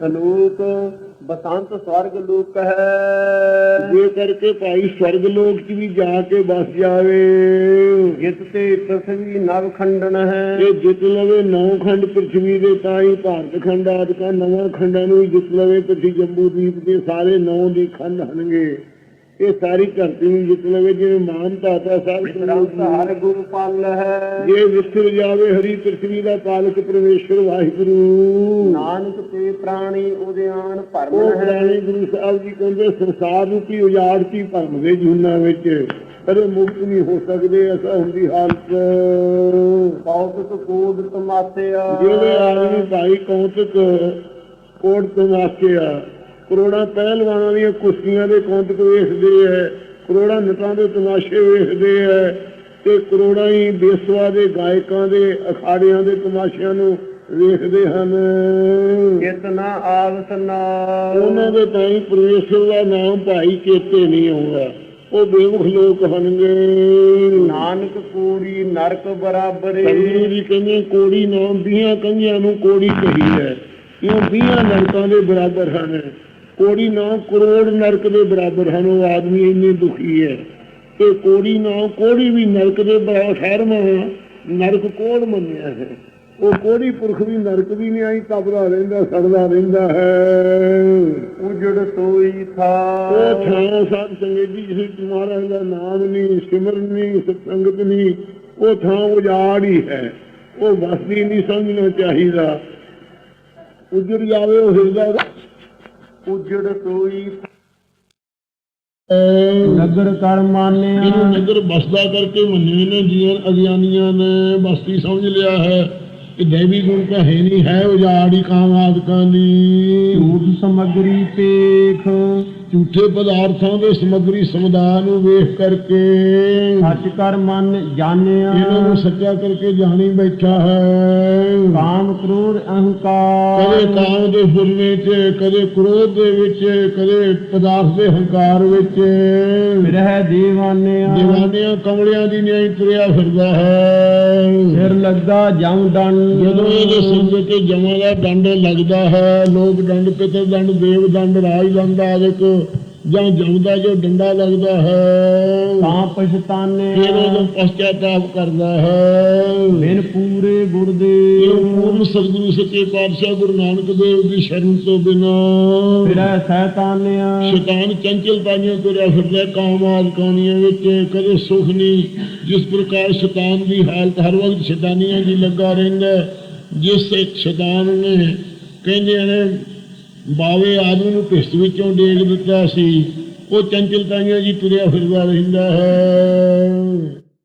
ਸਲੋਕ ਬਸੰਤ ਸਵਰਗ ਲੋਕ ਹੈ। ਜੇ ਕਰਕੇ ਭਾਈ ਸਵਰਗ ਲੋਕ 'ਚ ਵੀ ਜਾ ਕੇ ਬਸ ਜਾਵੇ। ਜਿਤ ਤੇ ਪ੍ਰਥਵੀ ਨਵ ਖੰਡਨ ਹੈ। ਇਹ ਜਿੱਤ ਲਵੇ ਨੌ ਖੰਡ ਪ੍ਰithvi ਦੇ ਤਾਂ ਹੀ ਭਾਰਤ ਖੰਡ ਆਦਿਕਾ ਨਵਾਂ ਖੰਡਾਂ ਨੂੰ ਜਿੱਤ ਲਵੇ। ਪ੍ਰithvi ਜੰਬੂ ਦੀਪ ਦੇ ਸਾਰੇ ਨੌ ਦੀ ਖੰਡ ਹਨਗੇ ਇਹ ਸਾਰੀ ਧਰਤੀ ਨੂੰ ਜਿੱਤ ਲਵੇ ਜਿਵੇਂ ਮਾਨ ਤਾਤਾ ਸਾਹਿਬ ਹਰ ਗੁਰੂ ਪਾਲ ਹੈ। ਜੇ ਵਿਸਰ ਜਾਵੇ ਹਰੀ ਪ੍ਰithvi ਦਾ ਪਾਲਕ ਪਰਮੇਸ਼ਰ ਵਾਹਿਗੁਰੂ। ਨਾਨਕ ਤੇ ਪ੍ਰਾਣੀ ਉਦਿਆਨ ਉਹ ਭਰਮ ਹੈ ਪੁਰਾਣੇ ਗੁਰੂ ਸਾਹਿਬ ਜੀ ਕਹਿੰਦੇ ਸੰਸਾਰ ਨੂੰ ਕੀ ਉਜਾੜ ਕੀ ਭਰਮ ਦੇ ਜੂਨਾਂ ਵਿੱਚ? ਕਦੇ ਮੁਕਤ ਨਹੀਂ ਹੋ ਸਕਦੇ ਐਸਾ ਹੁੰਦੀ ਹਾਲਤ। ਕੌਤਕ ਕੋਡ ਤਮਾਸਿਆ ਜਿਹੜੇ ਆਦਮੀ ਭਾਈ ਕੌਤਕ ਕੋਟ ਤਮਾਸ਼ਿਆ ਕਰੋੜਾਂ ਪਹਿਲਵਾਨਾਂ ਦੀਆਂ ਕੁਸ਼ਤੀਆਂ ਦੇ ਕੌਤਕ ਵੇਖਦੇ ਐ ਕਰੋੜਾਂ ਨਟਾਂ ਦੇ ਤਮਾਸ਼ੇ ਵੇਖਦੇ ਐ ਤੇ ਕਰੋੜਾਂ ਹੀ ਬੇਸਵਾ ਦੇ ਗਾਇਕਾਂ ਦੇ ਅਖਾੜਿਆਂ ਦੇ ਤਮਾਸ਼ਿਆਂ ਨੂੰ ਵੇਖਦੇ ਹਨ। ਚਿਤ ਨਾ ਆਵਸ ਨਾ ਉਹਨਾਂ ਦੇ ਤਾਂ ਹੀ ਪਰਮੇਸ਼ਰ ਦਾ ਨਾਮ ਭਾਈ ਚੇਤੇ ਨਹੀਂ ਆਉਂਦਾ ਉਹ ਬੇਵਖ ਲੋਕ ਹਨਗੇ ਨਾਨਕ ਕੋੜੀ ਨਰਕ ਬਰਾਬਰੇ। ਸੰਗਰੂ ਜੀ ਕਹਿੰਦੇ ਕੋੜੀ ਨਾਮ 20 ਕੰਗਿਆਂ ਨੂੰ ਕੋੜੀ ਕਹੀ ਹੈ ਕਿਉਂ? 20 ਨਰਕਾਂ ਦੇ ਬਰਾਬਰ ਹਨ। ਕੋੜੀ ਨਾਮ ਕਰੋੜ ਨਰਕ ਦੇ ਬਰਾਬਰ ਹਨ ਉਹ ਆਦਮੀ ਇੰਨੇ ਦੁਖੀ ਹੈ ਤੇ ਕੋੜੀ ਨਾਮ ਕੋੜੀ ਵੀ ਨਰਕ ਦੇ ਬਰਾਬਰ ਠਹਿਰਵਾਂ ਨਰਕ ਕੋੜ ਮੰਨਿਆ ਹੈ? ਉਹ ਕੋੜੀ ਪੁਰਖ ਵੀ ਨਰਕ ਵੀ ਨਹੀਂ ਆਈ ਤਪਦਾ ਰਹਿੰਦਾ ਸੜਦਾ ਰਹਿੰਦਾ ਹੈ। ਉਜੜ ਸੋਈ ਥਾ। ਉਹ ਥਾਂ ਸਾਧ ਸੰਗਤ ਜਿਸ ਮਹਾਰਾਜ ਦਾ ਨਾਮ ਨਹੀਂ ਸਿਮਰਨ ਨਹੀਂ ਸਤਸੰਗਤ ਨਹੀਂ ਉਹ ਥਾਂ ਉਜਾੜ ਹੀ ਹੈ। ਉਹ ਵਸਦੀ ਨਹੀਂ ਸਮਝਣਾ ਚਾਹੀਦਾ। ਉਜੜ ਜਾਵੇ ਉਹ ਹਿਰਦਾ ਉਜੜ ਸੋਈ ਨਗਰ ਕਰ ਮਾਨਿਆ। ਇਹਨੂੰ ਨਗਰ ਬਸਦਾ ਕਰਕੇ ਮੰਨੇ ਨੇ ਜੀਵਨ ਅਗਿਆਨੀਆਂ ਨੇ ਬਸਤੀ ਸਮਝ ਲਿਆ ਹੈ ਕਿ ਦੇਵੀ ਗੁਣ ਤਾਂ ਹੈ ਨਹੀਂ ਹੈ ਉਜਾੜ ਹੀ ਕਾਮ ਆਦਿਕਾਂ ਦੀ। ਝੂਠ ਸਮਗਰੀ ਪੇਖ। ਝੂਠੇ ਪਦਾਰਥਾਂ ਦੇ ਸਮਗਰੀ ਸਮੁਦਾਇ ਨੂੰ ਵੇਖ ਕਰਕੇ ਸੱਚ ਕਰ ਮਨ ਜਾਣਿਆ। ਇਹਨਾਂ ਨੂੰ ਸੱਚਾ ਕਰਕੇ ਜਾਣੀ ਬੈਠਾ ਹੈ। ਕਾਮ ਕ੍ਰੋਧ ਅਹੰਕਾਰ। ਕਦੇ ਕਾਮ ਦੇ ਫੁਰਨੇ 'ਚ ਕਦੇ ਕ੍ਰੋਧ ਦੇ ਵਿੱਚ ਕਦੇ ਪਦਾਰਥ ਦੇ ਹੰਕਾਰ ਵਿੱਚ। ਰਹਿ ਦੀਵਾਨਿਆ। دیਵਾਨਿਆਂ ਕਮਲਿਆਂ ਦੀ ਨਿਆਈ ਤੁਰਿਆ ਫਿਰਦਾ ਹੈ। ਸਿਰ ਲੱਗਾ ਜਮ ਦੰਡ ਜਦੋਂ ਇਹਦੇ ਸਿਰ ਤੇ ਜਮਾਂ ਦਾ ਦੰਡ ਲੱਗਦਾ ਹੈ ਲੋਕ ਦੰਡ ਪਿਤਰ ਦੰਡ ਦੇਵ ਦੰਡ ਰਾਜ ਦੰਡ ਆਦਿਕ ਜਾਂ ਜਮਦਾ ਜੋ ਡੰਡਾ ਲੱਗਦਾ ਹੈ ਤਾਂ ਪਛਤਾਨੇ। ਫਿਰ ਉਹ ਪਛਤਾਪ ਕਰਦਾ ਹੈ। ਬਿਨ ਪੂਰੇ ਗੁਰ ਦੇ। ਇਹ ਪੂਰਨ ਸਤਿਗੁਰੂ ਸੱਚੇ ਪਾਤਸ਼ਾਹ ਗੁਰੂ ਨਾਨਕ ਦੇਵ ਦੀ ਸ਼ਰਨ ਤੋਂ ਬਿਨਾ ਫਿਰੈ ਸੈਤਾਨਿਆ। ਸ਼ੈਤਾਨ ਚੰਚਲ ਪਾਈਆਂ ਤੁਰਿਆ ਫਿਰਦਾ ਕਾਮ ਆਦਿ ਕਾਣੀਆਂ ਵਿੱਚ ਕਦੇ ਸੁਖ ਨਹੀਂ। ਜਿਸ ਪ੍ਰਕਾਰ ਸ਼ੈਤਾਨ ਦੀ ਹਾਲਤ ਹਰ ਵਕਤ ਸ਼ੈਤਾਨੀਆਂ ਦੀ ਲੱਗਾ ਰਹਿੰਦਾ। ਜਿਸ ਇੱਕ ਸ਼ੈਤਾਨ ਨੇ ਕਹਿੰਦੇ ਨੇ ਬਾਵੇ ਆਦਮੀ ਨੂੰ ਕਿਸ਼ਤ ਵਿੱਚੋਂ ਡੇਗ ਦਿੱਤਾ ਸੀ। ਉਹ ਚੰਚਲ ਪਾਈਆਂ ਜੀ ਤੁਰਿਆ ਫਿਰਦਾ ਰਹਿੰਦਾ ਹੈ।